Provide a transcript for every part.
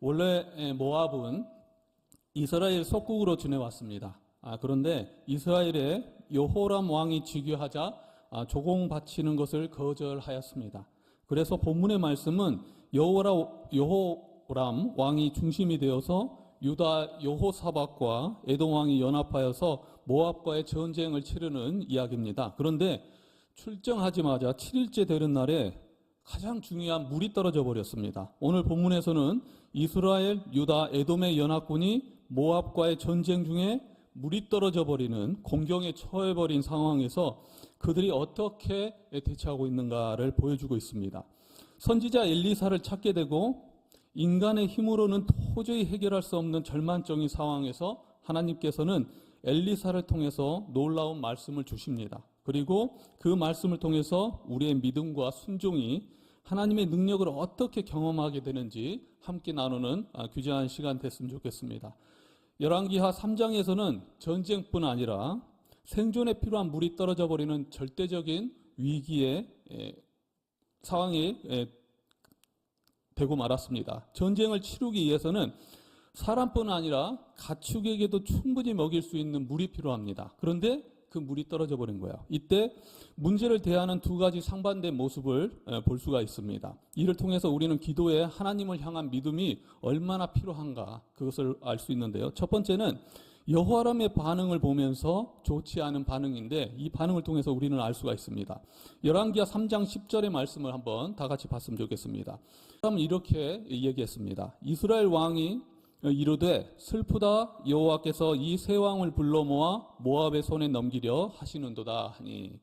원래 에, 모압은 이스라엘 속국으로 지내왔습니다. 아, 그런데 이스라엘의 여호람 왕이 즉위하자 아, 조공 바치는 것을 거절하였습니다. 그래서 본문의 말씀은 여호라, 여호람 왕이 중심이 되어서 유다 여호사박과 에돔 왕이 연합하여서 모압과의 전쟁을 치르는 이야기입니다. 그런데 출정하자마자 7일째 되는 날에 가장 중요한 물이 떨어져 버렸습니다. 오늘 본문에서는 이스라엘, 유다, 에돔의 연합군이 모압과의 전쟁 중에 물이 떨어져 버리는 공경에 처해 버린 상황에서 그들이 어떻게 대처하고 있는가를 보여주고 있습니다. 선지자 엘리사를 찾게 되고 인간의 힘으로는 도저히 해결할 수 없는 절만적인 상황에서 하나님께서는 엘리사를 통해서 놀라운 말씀을 주십니다. 그리고 그 말씀을 통해서 우리의 믿음과 순종이 하나님의 능력을 어떻게 경험하게 되는지 함께 나누는 아, 귀중한 시간 됐으면 좋겠습니다. 열왕기하 3장에서는 전쟁뿐 아니라 생존에 필요한 물이 떨어져 버리는 절대적인 위기의 에, 되고 말았습니다. 전쟁을 치르기 위해서는 사람뿐 아니라 가축에게도 충분히 먹일 수 있는 물이 필요합니다. 그런데 그 물이 떨어져 버린 거예요. 이때 문제를 대하는 두 가지 상반된 모습을 에, 볼 수가 있습니다. 이를 통해서 우리는 기도에 하나님을 향한 믿음이 얼마나 필요한가 그것을 알 수 있는데요. 첫 번째는 여호와람의 반응을 보면서 좋지 않은 반응인데 이 반응을 통해서 우리는 알 수가 있습니다. 열왕기하 3장 10절의 말씀을 한번 다 같이 봤으면 좋겠습니다. 그럼 이렇게 얘기했습니다. 이스라엘 왕이 이르되 슬프다 여호와께서 이 세 왕을 불러 모아 모압의 손에 넘기려 하시는도다 하니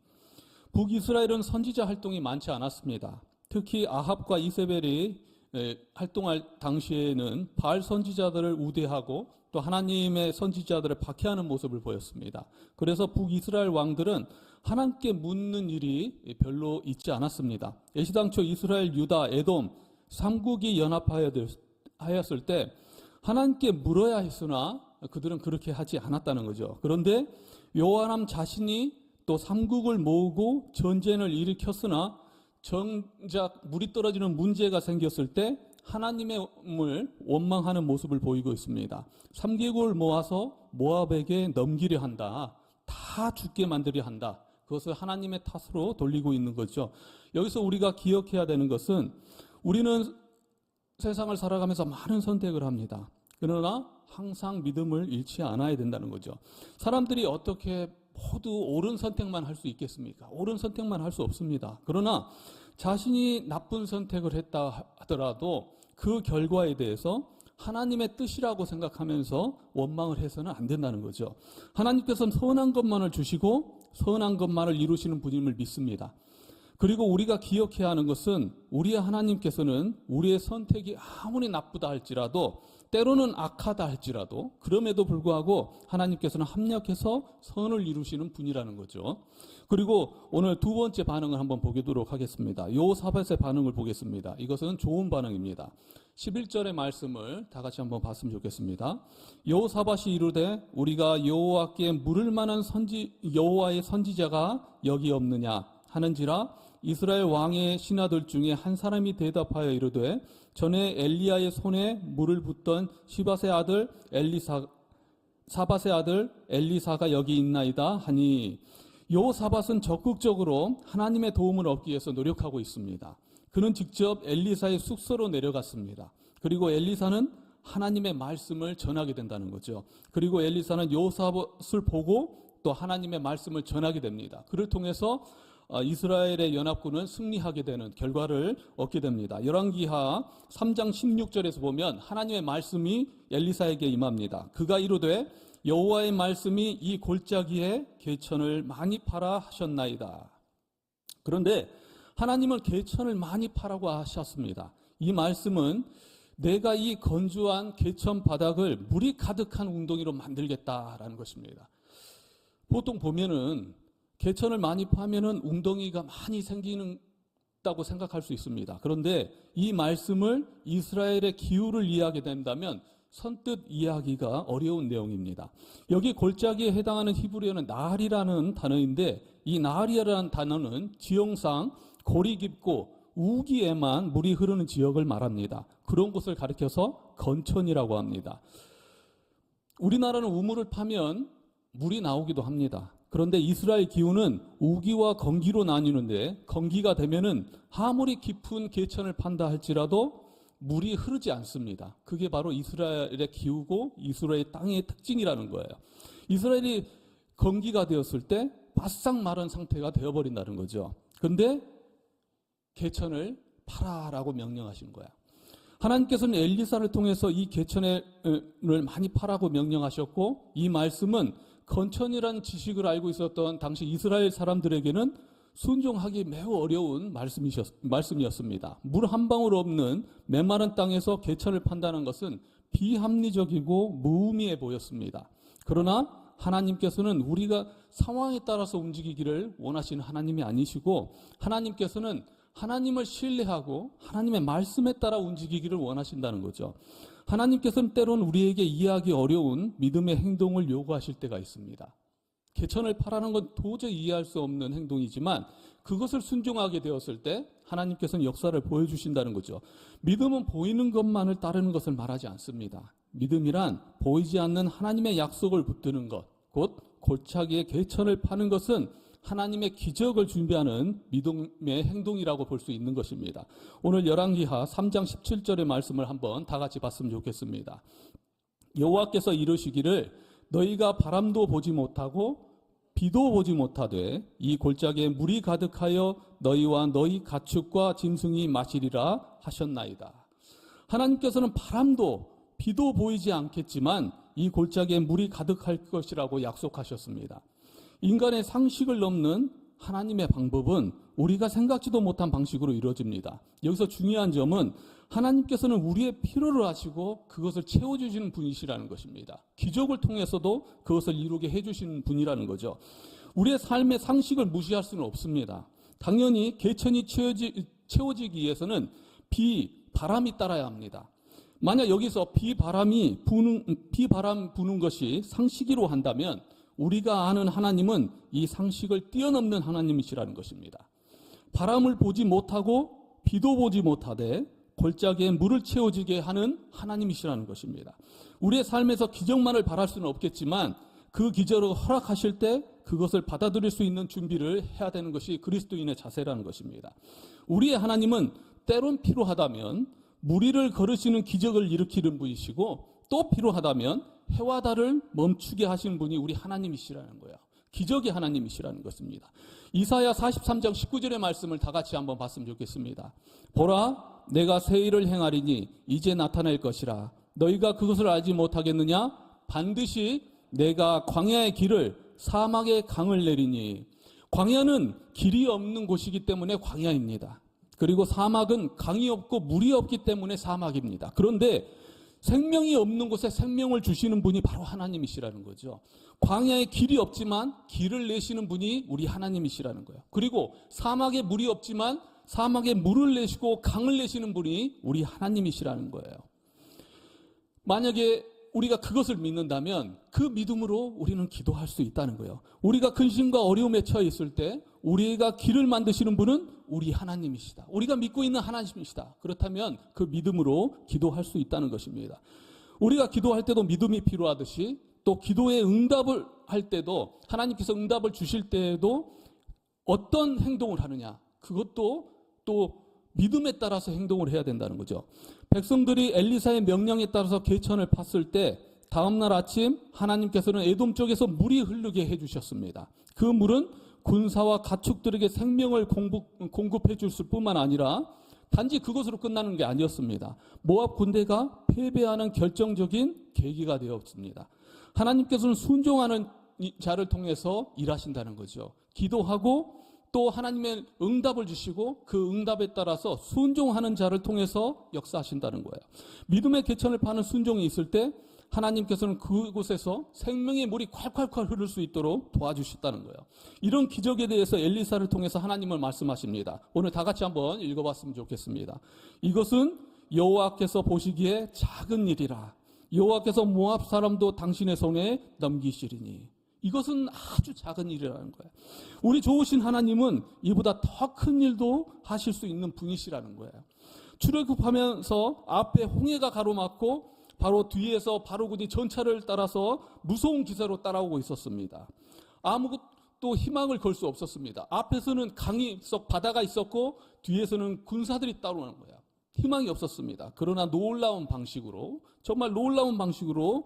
북이스라엘은 선지자 활동이 많지 않았습니다. 특히 아합과 이세벨이 에, 활동할 당시에는 바알 선지자들을 우대하고 또 하나님의 선지자들을 박해하는 모습을 보였습니다. 그래서 북이스라엘 왕들은 하나님께 묻는 일이 별로 있지 않았습니다. 예시당초 이스라엘, 유다, 에돔 삼국이 연합하였을 때 하나님께 물어야 했으나 그들은 그렇게 하지 않았다는 거죠. 그런데 요한함 자신이 또 삼국을 모으고 전쟁을 일으켰으나 정작 물이 떨어지는 문제가 생겼을 때 하나님의 을 원망하는 모습을 보이고 있습니다. 삼개국을 모아서 모압에게 넘기려 한다. 다 죽게 만들려 한다. 그것을 하나님의 탓으로 돌리고 있는 거죠. 여기서 우리가 기억해야 되는 것은 우리는 세상을 살아가면서 많은 선택을 합니다. 그러나 항상 믿음을 잃지 않아야 된다는 거죠. 사람들이 어떻게 모두 옳은 선택만 할 수 있겠습니까? 옳은 선택만 할 수 없습니다. 그러나 자신이 나쁜 선택을 했다 하더라도 그 결과에 대해서 하나님의 뜻이라고 생각하면서 원망을 해서는 안 된다는 거죠. 하나님께서는 선한 것만을 주시고 선한 것만을 이루시는 분임을 믿습니다. 그리고 우리가 기억해야 하는 것은 우리의 하나님께서는 우리의 선택이 아무리 나쁘다 할지라도 때로는 악하다 할지라도 그럼에도 불구하고 하나님께서는 합력해서 선을 이루시는 분이라는 거죠. 그리고 오늘 두 번째 반응을 한번 보도록 하겠습니다. 요사밧의 반응을 보겠습니다. 이것은 좋은 반응입니다. 11절의 말씀을 다 같이 한번 봤으면 좋겠습니다. 여호사밧이 이르되 우리가 여호와께 물을 만한 선지 여호와의 선지자가 여기 없느냐 하는지라 이스라엘 왕의 신하들 중에 한 사람이 대답하여 이르되 전에 엘리야의 손에 물을 붓던 시바의 아들 엘리사 사밧의 아들 엘리사가 여기 있나이다 하니 요 사밧은 적극적으로 하나님의 도움을 얻기 위해서 노력하고 있습니다. 그는 직접 엘리사의 숙소로 내려갔습니다. 그리고 엘리사는 하나님의 말씀을 전하게 된다는 거죠. 그리고 엘리사는 요사밧을 보고 또 하나님의 말씀을 전하게 됩니다. 그를 통해서 어, 이스라엘의 연합군은 승리하게 되는 결과를 얻게 됩니다. 열왕기하 3장 16절에서 보면 하나님의 말씀이 엘리사에게 임합니다. 그가 이르되 여호와의 말씀이 이 골짜기에 개천을 많이 팔아 하셨나이다. 그런데 하나님은 개천을 많이 파라고 하셨습니다. 이 말씀은 내가 이 건조한 개천 바닥을 물이 가득한 웅덩이로 만들겠다라는 것입니다. 보통 보면은 개천을 많이 파면은 웅덩이가 많이 생기는다고 생각할 수 있습니다. 그런데 이 말씀을 이스라엘의 기후를 이해하게 된다면 선뜻 이해하기가 어려운 내용입니다. 여기 골짜기에 해당하는 히브리어는 나할이라는 단어인데 이 나할이라는 단어는 지형상 골이 깊고 우기에만 물이 흐르는 지역을 말합니다. 그런 곳을 가리켜서 건천이라고 합니다. 우리나라는 우물을 파면 물이 나오기도 합니다. 그런데 이스라엘 기후는 우기와 건기로 나뉘는데 건기가 되면은 아무리 깊은 개천을 판다 할지라도 물이 흐르지 않습니다. 그게 바로 이스라엘의 기후고 이스라엘 땅의 특징이라는 거예요. 이스라엘이 건기가 되었을 때 바싹 마른 상태가 되어버린다는 거죠. 근데 개천을 파라라고 명령하신 거야. 하나님께서는 엘리사를 통해서 이 개천을 많이 파라고 명령하셨고 이 말씀은 건천이라는 지식을 알고 있었던 당시 이스라엘 사람들에게는 순종하기 매우 어려운 말씀이셨, 말씀이었습니다. 물 한 방울 없는 메마른 땅에서 개천을 판다는 것은 비합리적이고 무의미해 보였습니다. 그러나 하나님께서는 우리가 상황에 따라서 움직이기를 원하시는 하나님이 아니시고 하나님께서는 하나님을 신뢰하고 하나님의 말씀에 따라 움직이기를 원하신다는 거죠. 하나님께서는 때론 우리에게 이해하기 어려운 믿음의 행동을 요구하실 때가 있습니다. 개천을 파라는 건 도저히 이해할 수 없는 행동이지만 그것을 순종하게 되었을 때 하나님께서는 역사를 보여주신다는 거죠. 믿음은 보이는 것만을 따르는 것을 말하지 않습니다. 믿음이란 보이지 않는 하나님의 약속을 붙드는 것, 곧 골짜기에 개천을 파는 것은 하나님의 기적을 준비하는 믿음의 행동이라고 볼 수 있는 것입니다. 오늘 열왕기하 3장 17절의 말씀을 한번 다 같이 봤으면 좋겠습니다. 여호와께서 이르시기를 너희가 바람도 보지 못하고 비도 보지 못하되 이 골짜기에 물이 가득하여 너희와 너희 가축과 짐승이 마시리라 하셨나이다. 하나님께서는 바람도 비도 보이지 않겠지만 이 골짜기에 물이 가득할 것이라고 약속하셨습니다. 인간의 상식을 넘는 하나님의 방법은 우리가 생각지도 못한 방식으로 이루어집니다. 여기서 중요한 점은 하나님께서는 우리의 필요를 아시고 그것을 채워주시는 분이시라는 것입니다. 기적을 통해서도 그것을 이루게 해주시는 분이라는 거죠. 우리의 삶의 상식을 무시할 수는 없습니다. 당연히 개천이 채워지, 채워지기 위해서는 비, 바람이 따라야 합니다. 만약 여기서 비, 바람이 부는, 비, 바람 부는 것이 상식이로 한다면 우리가 아는 하나님은 이 상식을 뛰어넘는 하나님이시라는 것입니다. 바람을 보지 못하고 비도 보지 못하되 골짜기에 물을 채워지게 하는 하나님이시라는 것입니다. 우리의 삶에서 기적만을 바랄 수는 없겠지만 그 기적을 허락하실 때 그것을 받아들일 수 있는 준비를 해야 되는 것이 그리스도인의 자세라는 것입니다. 우리의 하나님은 때론 필요하다면 무리를 걸으시는 기적을 일으키는 분이시고 또 필요하다면 해와 달을 멈추게 하시는 분이 우리 하나님이시라는 거예요. 기적의 하나님이시라는 것입니다. 이사야 43장 19절의 말씀을 다 같이 한번 봤으면 좋겠습니다. 보라, 내가 새 일을 행하리니 이제 나타날 것이라. 너희가 그것을 알지 못하겠느냐? 반드시 내가 광야의 길을 사막의 강을 내리니. 광야는 길이 없는 곳이기 때문에 광야입니다. 그리고 사막은 강이 없고 물이 없기 때문에 사막입니다. 그런데 생명이 없는 곳에 생명을 주시는 분이 바로 하나님이시라는 거죠. 광야에 길이 없지만 길을 내시는 분이 우리 하나님이시라는 거예요. 그리고 사막에 물이 없지만 사막에 물을 내시고 강을 내시는 분이 우리 하나님이시라는 거예요. 만약에 우리가 그것을 믿는다면 그 믿음으로 우리는 기도할 수 있다는 거예요. 우리가 근심과 어려움에 처해 있을 때 우리가 길을 만드시는 분은 우리 하나님이시다. 우리가 믿고 있는 하나님이시다. 그렇다면 그 믿음으로 기도할 수 있다는 것입니다. 우리가 기도할 때도 믿음이 필요하듯이 또 기도의 응답을 할 때도 하나님께서 응답을 주실 때에도 어떤 행동을 하느냐 그것도 또 믿음에 따라서 행동을 해야 된다는 거죠. 백성들이 엘리사의 명령에 따라서 개천을 팠을 때 다음날 아침 하나님께서는 에돔 쪽에서 물이 흐르게 해주셨습니다. 그 물은 군사와 가축들에게 생명을 공급, 해 줄 뿐만 아니라 단지 그것으로 끝나는 게 아니었습니다. 모압 군대가 패배하는 결정적인 계기가 되었습니다. 하나님께서는 순종하는 자를 통해서 일하신다는 거죠. 기도하고 또 하나님의 응답을 주시고 그 응답에 따라서 순종하는 자를 통해서 역사하신다는 거예요. 믿음의 개천을 파는 순종이 있을 때 하나님께서는 그곳에서 생명의 물이 콸콸콸 흐를 수 있도록 도와주셨다는 거예요. 이런 기적에 대해서 엘리사를 통해서 하나님을 말씀하십니다. 오늘 다 같이 한번 읽어봤으면 좋겠습니다. 이것은 여호와께서 보시기에 작은 일이라. 여호와께서 모압 사람도 당신의 손에 넘기시리니. 이것은 아주 작은 일이라는 거예요. 우리 좋으신 하나님은 이보다 더 큰 일도 하실 수 있는 분이시라는 거예요. 출애굽하면서 앞에 홍해가 가로막고 바로 뒤에서 바로군이 전차를 따라서 무서운 기세로 따라오고 있었습니다. 아무것도 희망을 걸 수 없었습니다. 앞에서는 강이 있었, 바다가 있었고 뒤에서는 군사들이 따라오는 거예요. 희망이 없었습니다. 그러나 놀라운 방식으로 정말 놀라운 방식으로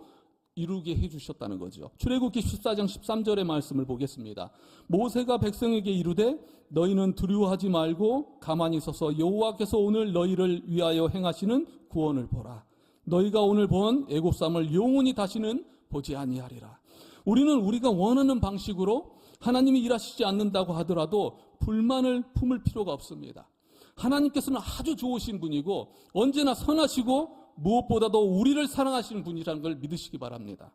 이루게 해주셨다는 거죠. 출애굽기 14장 13절의 말씀을 보겠습니다. 모세가 백성에게 이르되 너희는 두려워하지 말고 가만히 서서 여호와께서 오늘 너희를 위하여 행하시는 구원을 보라. 너희가 오늘 본 애굽 삶을 영원히 다시는 보지 아니하리라. 우리는 우리가 원하는 방식으로 하나님이 일하시지 않는다고 하더라도 불만을 품을 필요가 없습니다. 하나님께서는 아주 좋으신 분이고 언제나 선하시고 무엇보다도 우리를 사랑하시는 분이라는 걸 믿으시기 바랍니다.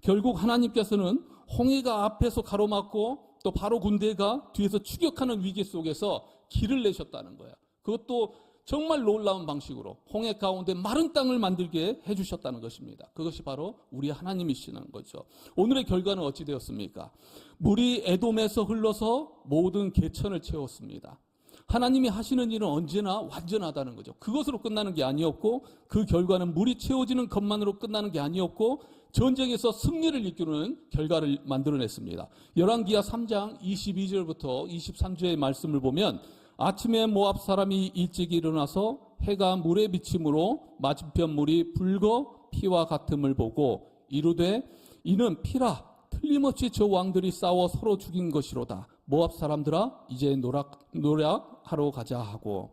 결국 하나님께서는 홍해가 앞에서 가로막고 또 바로 군대가 뒤에서 추격하는 위기 속에서 길을 내셨다는 거예요. 그것도 정말 놀라운 방식으로 홍해 가운데 마른 땅을 만들게 해주셨다는 것입니다. 그것이 바로 우리 하나님이시는 거죠. 오늘의 결과는 어찌 되었습니까? 물이 에돔에서 흘러서 모든 개천을 채웠습니다. 하나님이 하시는 일은 언제나 완전하다는 거죠. 그것으로 끝나는 게 아니었고 그 결과는 물이 채워지는 것만으로 끝나는 게 아니었고 전쟁에서 승리를 이끄는 결과를 만들어냈습니다. 열왕기하 3장 22절부터 23절의 말씀을 보면 아침에 모압 사람이 일찍 일어나서 해가 물에 비침으로 맞은편 물이 붉어 피와 같음을 보고 이르되 이는 피라 틀림없이 저 왕들이 싸워 서로 죽인 것이로다. 모압 사람들아 이제 노락 노력하러 가자 하고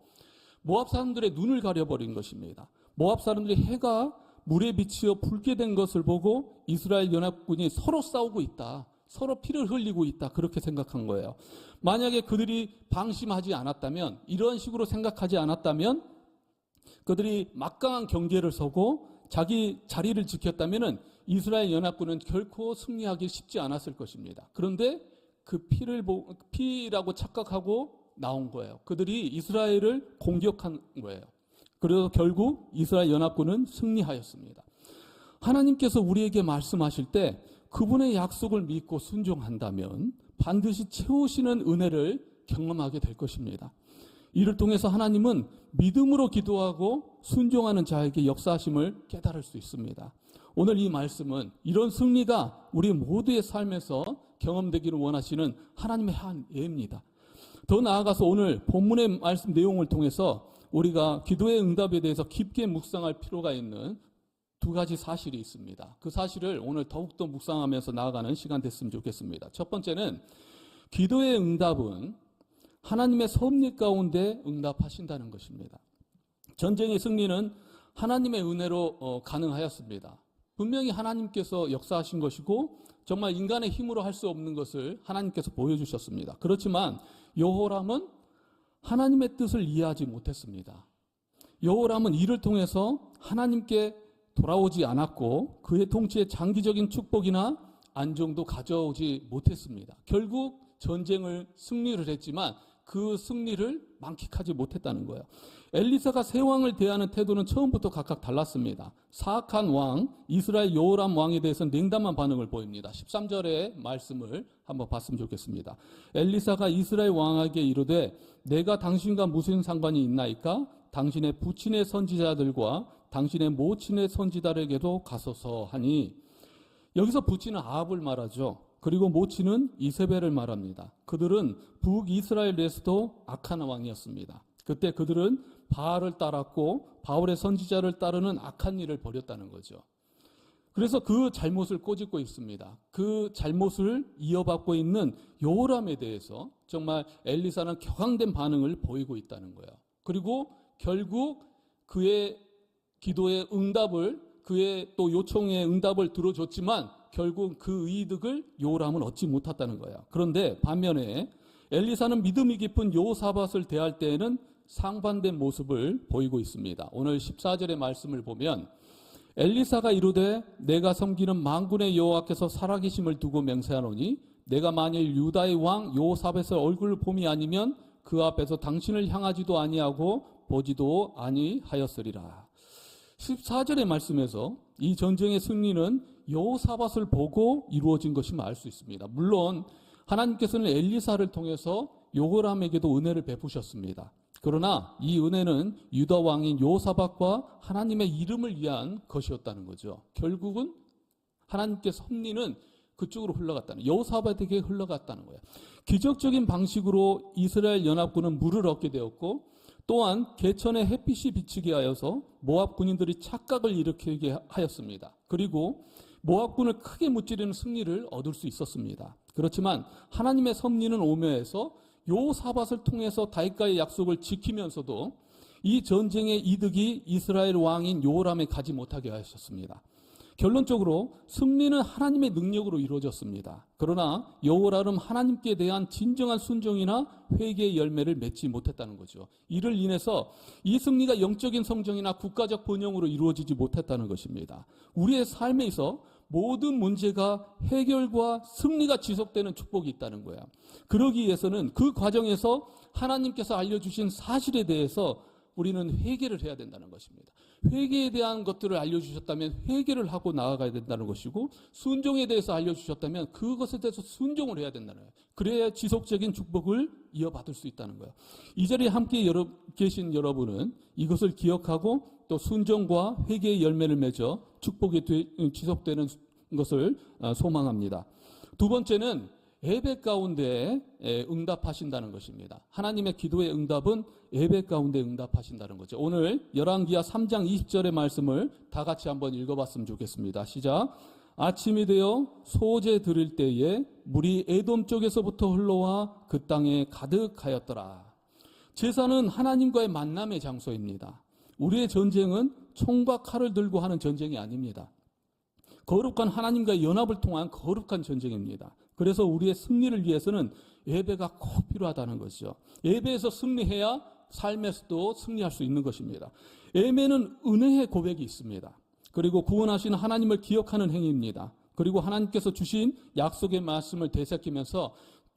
모압 사람들의 눈을 가려버린 것입니다. 모압 사람들이 해가 물에 비치어 붉게 된 것을 보고 이스라엘 연합군이 서로 싸우고 있다. 서로 피를 흘리고 있다. 그렇게 생각한 거예요. 만약에 그들이 방심하지 않았다면, 이런 식으로 생각하지 않았다면, 그들이 막강한 경계를 서고 자기 자리를 지켰다면 이스라엘 연합군은 결코 승리하기 쉽지 않았을 것입니다. 그런데 그 피를 보, 피라고 착각하고 나온 거예요. 그들이 이스라엘을 공격한 거예요. 그래서 결국 이스라엘 연합군은 승리하였습니다. 하나님께서 우리에게 말씀하실 때 그분의 약속을 믿고 순종한다면 반드시 채우시는 은혜를 경험하게 될 것입니다. 이를 통해서 하나님은 믿음으로 기도하고 순종하는 자에게 역사하심을 깨달을 수 있습니다. 오늘 이 말씀은 이런 승리가 우리 모두의 삶에서 경험되기를 원하시는 하나님의 한 예입니다. 더 나아가서 오늘 본문의 말씀 내용을 통해서 우리가 기도의 응답에 대해서 깊게 묵상할 필요가 있는 두 가지 사실이 있습니다. 그 사실을 오늘 더욱더 묵상하면서 나아가는 시간 됐으면 좋겠습니다. 첫 번째는 기도의 응답은 하나님의 섭리 가운데 응답하신다는 것입니다. 전쟁의 승리는 하나님의 은혜로 어, 가능하였습니다. 분명히 하나님께서 역사하신 것이고 정말 인간의 힘으로 할 수 없는 것을 하나님께서 보여주셨습니다. 그렇지만 여호람은 하나님의 뜻을 이해하지 못했습니다. 여호람은 이를 통해서 하나님께 돌아오지 않았고 그의 통치에 장기적인 축복이나 안정도 가져오지 못했습니다. 결국 전쟁을 승리를 했지만 그 승리를 만끽하지 못했다는 거예요. 엘리사가 세 왕을 대하는 태도는 처음부터 각각 달랐습니다. 사악한 왕, 이스라엘 요람 왕에 대해서 냉담한 반응을 보입니다. 13절의 말씀을 한번 봤으면 좋겠습니다. 엘리사가 이스라엘 왕에게 이르되 내가 당신과 무슨 상관이 있나이까? 당신의 부친의 선지자들과 당신의 모친의 선지자에게도 가소서 하니 여기서 부친은 아합을 말하죠. 그리고 모친은 이세벨을 말합니다. 그들은 북이스라엘에서도 악한 왕이었습니다. 그때 그들은 바알을 따랐고 바울의 선지자를 따르는 악한 일을 벌였다는 거죠. 그래서 그 잘못을 꼬집고 있습니다. 그 잘못을 이어받고 있는 요람에 대해서 정말 엘리사는 격앙된 반응을 보이고 있다는 거예요. 그리고 결국 그의 기도의 응답을 그의 또 요청의 응답을 들어줬지만 결국 그 이득을 요람은 얻지 못했다는 거예요. 그런데 반면에 엘리사는 믿음이 깊은 요사밧을 대할 때에는 상반된 모습을 보이고 있습니다. 오늘 14절의 말씀을 보면 엘리사가 이르되 내가 섬기는 만군의 여호와께서 살아계심을 두고 맹세하노니 내가 만일 유다의 왕 요사밧의 얼굴을 봄이 아니면 그 앞에서 당신을 향하지도 아니하고 보지도 아니하였으리라. 14절의 말씀에서 이 전쟁의 승리는 여호사밧을 보고 이루어진 것임을 알 수 있습니다. 물론 하나님께서는 엘리사를 통해서 요호람에게도 은혜를 베푸셨습니다. 그러나 이 은혜는 유다 왕인 여호사밧과 하나님의 이름을 위한 것이었다는 거죠. 결국은 하나님께 섭리는 그쪽으로 흘러갔다는 여호사밧에게 흘러갔다는 거예요. 기적적인 방식으로 이스라엘 연합군은 물을 얻게 되었고 또한 개천의 햇빛이 비치게 하여서 모압 군인들이 착각을 일으키게 하였습니다. 그리고 모압군을 크게 무찌르는 승리를 얻을 수 있었습니다. 그렇지만 하나님의 섭리는 오묘해서 요사밧을 통해서 다윗과의 약속을 지키면서도 이 전쟁의 이득이 이스라엘 왕인 요람에 가지 못하게 하셨습니다. 결론적으로 승리는 하나님의 능력으로 이루어졌습니다. 그러나 여호라름 하나님께 대한 진정한 순종이나 회개의 열매를 맺지 못했다는 거죠. 이를 인해서 이 승리가 영적인 성정이나 국가적 번영으로 이루어지지 못했다는 것입니다. 우리의 삶에 있어 모든 문제가 해결과 승리가 지속되는 축복이 있다는 거야. 그러기 위해서는 그 과정에서 하나님께서 알려주신 사실에 대해서 우리는 회개를 해야 된다는 것입니다. 회개에 대한 것들을 알려주셨다면 회개를 하고 나아가야 된다는 것이고 순종에 대해서 알려주셨다면 그것에 대해서 순종을 해야 된다는 거예요. 그래야 지속적인 축복을 이어받을 수 있다는 거예요. 이 자리에 함께 여러, 계신 여러분은 이것을 기억하고 또 순종과 회개의 열매를 맺어 축복이 되, 지속되는 것을 아, 소망합니다. 두 번째는 예배 가운데 응답하신다는 것입니다. 하나님의 기도의 응답은 예배 가운데 응답하신다는 거죠. 오늘 열왕기하 3장 20절의 말씀을 다 같이 한번 읽어봤으면 좋겠습니다. 시작. 아침이 되어 소제 드릴 때에 물이 에돔 쪽에서부터 흘러와 그 땅에 가득하였더라. 제사는 하나님과의 만남의 장소입니다. 우리의 전쟁은 총과 칼을 들고 하는 전쟁이 아닙니다. 거룩한 하나님과의 연합을 통한 거룩한 전쟁입니다. 그래서 우리의 승리를 위해서는 예배가 꼭 필요하다는 것이죠. 예배에서 승리해야 삶에서도 승리할 수 있는 것입니다. 예배는 은혜의 고백이 있습니다. 그리고 구원하신 하나님을 기억하는 행위입니다. 그리고 하나님께서 주신 약속의 말씀을 되새기면서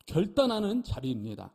결단하는 자리입니다.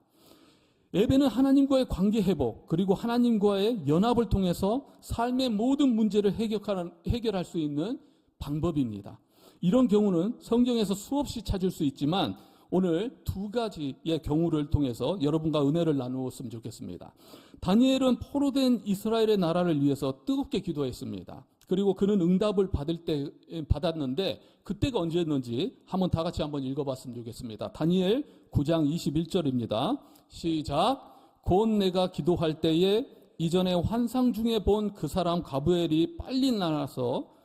예배는 하나님과의 관계 회복, 그리고 하나님과의 연합을 통해서 삶의 모든 문제를 해결할 수 있는 방법입니다. 이런 경우는 성경에서 수없이 찾을 수 있지만 오늘 두 가지의 경우를 통해서 여러분과 은혜를 나누었으면 좋겠습니다. 다니엘은 포로된 이스라엘의 나라를 위해서 뜨겁게 기도했습니다. 그리고 그는 응답을 받을 때 받았는데 그때가 언제였는지 한번 다 같이 한번 읽어봤으면 좋겠습니다. 다니엘 9장 21절입니다. 시작. 곧 내가 기도할 때에 이전에 환상 중에 본 그 사람 가브엘이 빨리 나와서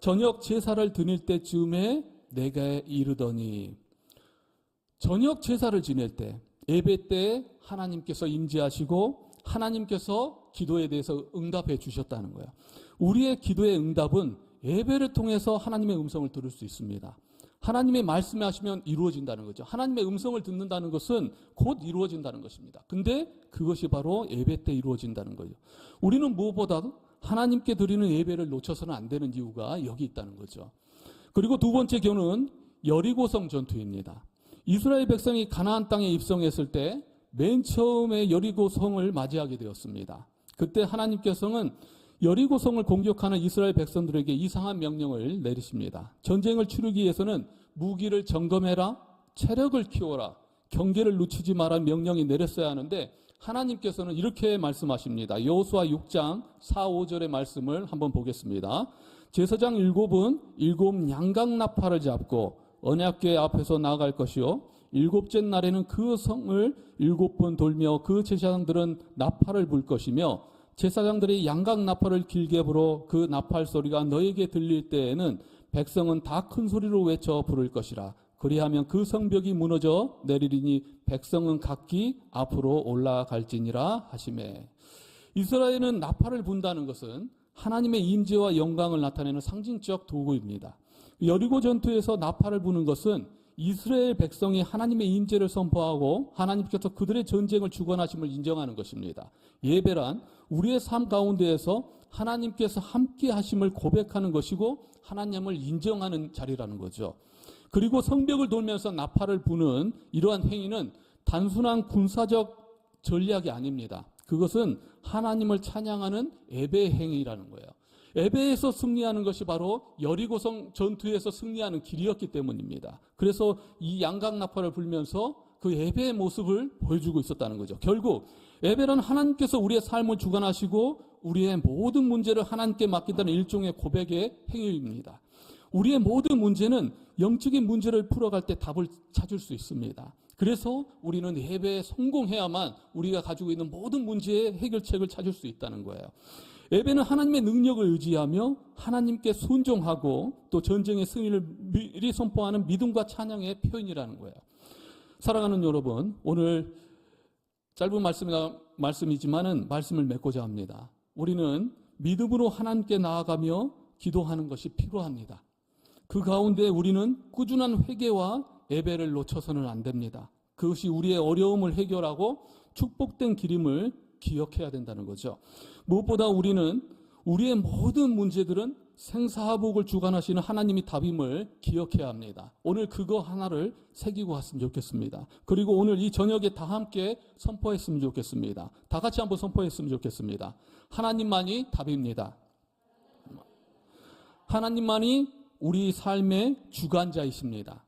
저녁 제사를 드릴 때쯤에 내가 이르더니 저녁 제사를 지낼 때 예배 때 하나님께서 임재하시고 하나님께서 기도에 대해서 응답해 주셨다는 거예요. 우리의 기도의 응답은 예배를 통해서 하나님의 음성을 들을 수 있습니다. 하나님의 말씀에 하시면 이루어진다는 거죠. 하나님의 음성을 듣는다는 것은 곧 이루어진다는 것입니다. 근데 그것이 바로 예배 때 이루어진다는 거죠. 우리는 무엇보다도 하나님께 드리는 예배를 놓쳐서는 안 되는 이유가 여기 있다는 거죠. 그리고 두 번째 교는 여리고성 전투입니다. 이스라엘 백성이 가나안 땅에 입성했을 때 맨 처음에 여리고성을 맞이하게 되었습니다. 그때 하나님께서는 여리고성을 공격하는 이스라엘 백성들에게 이상한 명령을 내리십니다. 전쟁을 치르기 위해서는 무기를 점검해라, 체력을 키워라, 경계를 늦추지 마라 명령이 내렸어야 하는데 하나님께서는 이렇게 말씀하십니다. 여호수아 6장 4, 5절의 말씀을 한번 보겠습니다. 제사장 일곱은 일곱 양각 나팔을 잡고 언약궤 앞에서 나아갈 것이요 일곱째 날에는 그 성을 일곱 번 돌며 그 제사장들은 나팔을 불 것이며 제사장들이 양각 나팔을 길게 불어 그 나팔 소리가 너에게 들릴 때에는 백성은 다 큰 소리로 외쳐 부를 것이라 그리하면 그 성벽이 무너져 내리리니 백성은 각기 앞으로 올라갈지니라 하심에 이스라엘은 나팔을 분다는 것은 하나님의 임재와 영광을 나타내는 상징적 도구입니다. 여리고 전투에서 나팔을 부는 것은 이스라엘 백성이 하나님의 임재를 선포하고 하나님께서 그들의 전쟁을 주관하심을 인정하는 것입니다. 예배란 우리의 삶 가운데에서 하나님께서 함께 하심을 고백하는 것이고 하나님을 인정하는 자리라는 거죠. 그리고 성벽을 돌면서 나팔을 부는 이러한 행위는 단순한 군사적 전략이 아닙니다. 그것은 하나님을 찬양하는 예배 행위라는 거예요. 에베에서 승리하는 것이 바로 여리고성 전투에서 승리하는 길이었기 때문입니다. 그래서 이 양각 나팔을 불면서 그 에베의 모습을 보여주고 있었다는 거죠. 결국 에베는 하나님께서 우리의 삶을 주관하시고 우리의 모든 문제를 하나님께 맡긴다는 일종의 고백의 행위입니다. 우리의 모든 문제는 영적인 문제를 풀어갈 때 답을 찾을 수 있습니다. 그래서 우리는 예배에 성공해야만 우리가 가지고 있는 모든 문제의 해결책을 찾을 수 있다는 거예요. 예배는 하나님의 능력을 의지하며 하나님께 순종하고 또 전쟁의 승리를 미리 선포하는 믿음과 찬양의 표현이라는 거예요. 사랑하는 여러분, 오늘 짧은 말씀이나 말씀이지만은 말씀을 맺고자 합니다. 우리는 믿음으로 하나님께 나아가며 기도하는 것이 필요합니다. 그 가운데 우리는 꾸준한 회개와 예배를 놓쳐서는 안 됩니다. 그것이 우리의 어려움을 해결하고 축복된 기림을 기억해야 된다는 거죠. 무엇보다 우리는 우리의 모든 문제들은 생사화복을 주관하시는 하나님이 답임을 기억해야 합니다. 오늘 그거 하나를 새기고 갔으면 좋겠습니다. 그리고 오늘 이 저녁에 다 함께 선포했으면 좋겠습니다. 다 같이 한번 선포했으면 좋겠습니다. 하나님만이 답입니다. 하나님만이 우리 삶의 주관자이십니다.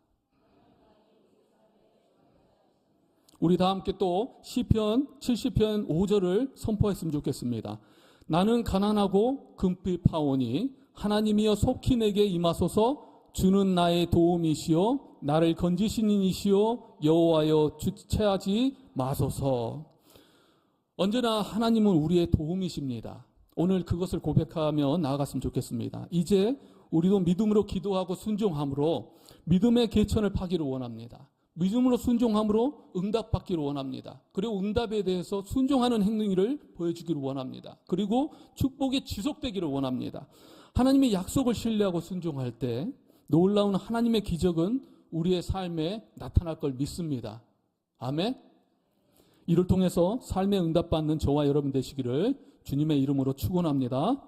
우리 다 함께 또 시편 70편 5절을 선포했으면 좋겠습니다. 나는 가난하고 금빛 파오니 하나님이여 속히 내게 임하소서 주는 나의 도움이시요 나를 건지시는 이시요 여호와여 주체하지 마소서 언제나 하나님은 우리의 도움이십니다. 오늘 그것을 고백하며 나아갔으면 좋겠습니다. 이제 우리도 믿음으로 기도하고 순종함으로 믿음의 개천을 파기를 원합니다. 믿음으로 순종함으로 응답받기를 원합니다. 그리고 응답에 대해서 순종하는 행위를 보여주기를 원합니다. 그리고 축복이 지속되기를 원합니다. 하나님의 약속을 신뢰하고 순종할 때 놀라운 하나님의 기적은 우리의 삶에 나타날 걸 믿습니다. 아멘. 이를 통해서 삶의 응답받는 저와 여러분 되시기를 주님의 이름으로 축원합니다.